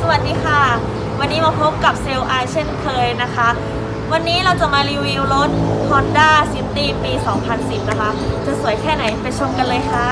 สวัสดีค่ะ วันนี้มาพบกับเซลล์ไอเช่นเคยนะคะ วันนี้เราจะมารีวิวรถ Honda City ปี 2010 นะคะ จะสวยแค่ไหนไปชมกันเลยค่ะ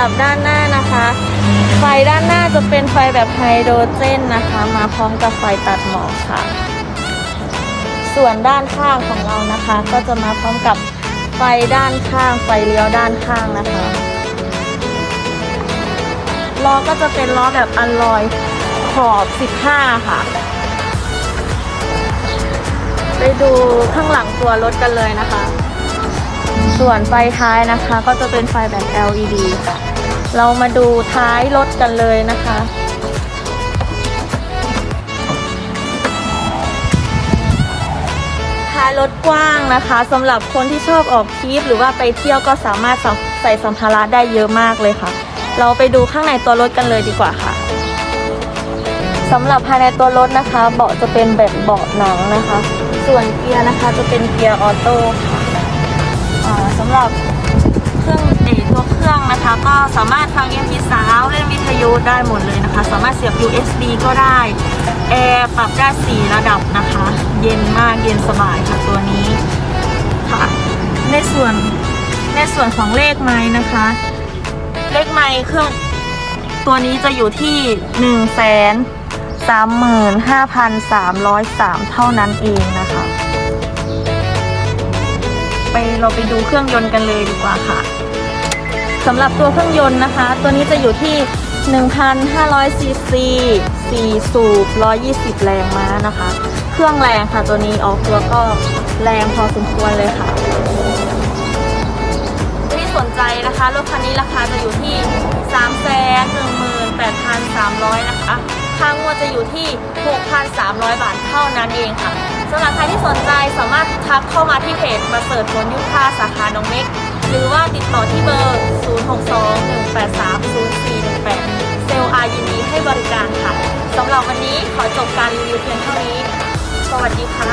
หรับด้านหน้านะคะ ไฟด้านหน้าจะเป็นไฟแบบไฮโดรเจนนะคะ มาพร้อมกับไฟตัดหมอกค่ะ ส่วนด้านข้างของเรานะคะ ก็จะมาพร้อมกับไฟด้านข้างไฟเลี้ยวด้านข้างนะคะล้อก็จะเป็นล้อแบบอัลลอยขอบ 15 ค่ะ ไปดูข้างหลังตัวรถกันเลยนะคะ ส่วนไฟท้ายนะคะ ก็จะเป็นไฟแบบ LED เรามาดูท้ายรถกันเลยนะคะท้ายรถกว้างนะคะสำหรับคนที่ชอบออกทริปหรือว่าไปเที่ยวก็สามารถใส่สัมภาระได้เยอะมากเลยค่ะ เราไปดูข้างในตัวรถกันเลยดีกว่าค่ะสำหรับภายในตัวรถนะคะ เบาะจะเป็นแบบเบาะหนังนะคะ ส่วนเกียร์นะคะจะเป็นเกียร์ออโต้ค่ะ สำหรับเครื่องเออตัวเครื่องนะคะ ก็สามารถฟัง MP3 เล่นวิทยุได้หมดเลยนะคะ สามารถเสียบ USB ก็ได้แอร์ปรับได้4ระดับนะคะ เย็นมากเย็นสบายค่ะตัวนี้ค่ะในส่วนในส่วนของเลขไม้นะคะ เลขไม้เครื่องตัวนี้จะอยู่ที่1นึ่งแสนสามหมื่นห้าพันสามร้อยสามเท่านั้นเองนะคะ ไปเราไปดูเครื่องยนต์กันเลยดีกว่าค่ะสำหรับตัวเครื่องยนต์นะคะ ตัวนี้จะอยู่ที่ 1,500ซีซี4สูบ 120 แรงม้านะคะ เครื่องแรงค่ะตัวนี้ออกตัวก็แรงพอสมควรเลยค่ะที่สนใจนะคะรถคันนี้ราคาจะอยู่ที่ 318,300 นะคะ ค่างวดจะอยู่ที่ 6,300 บาทเท่านั้นเองค่ะำหรับใครที่สนใจสามารถทักเข้ามาที่เพจประเสริฐผลยุค่าสาขาน้องเม็ก หรือว่าติดต่อที่เบอร์ 0621830418 เซลล์อายินดีให้บริการค่ะสำหรับวันนี้ขอจบการรีวิวเพียงเท่านี้ สวัสดีค่ะ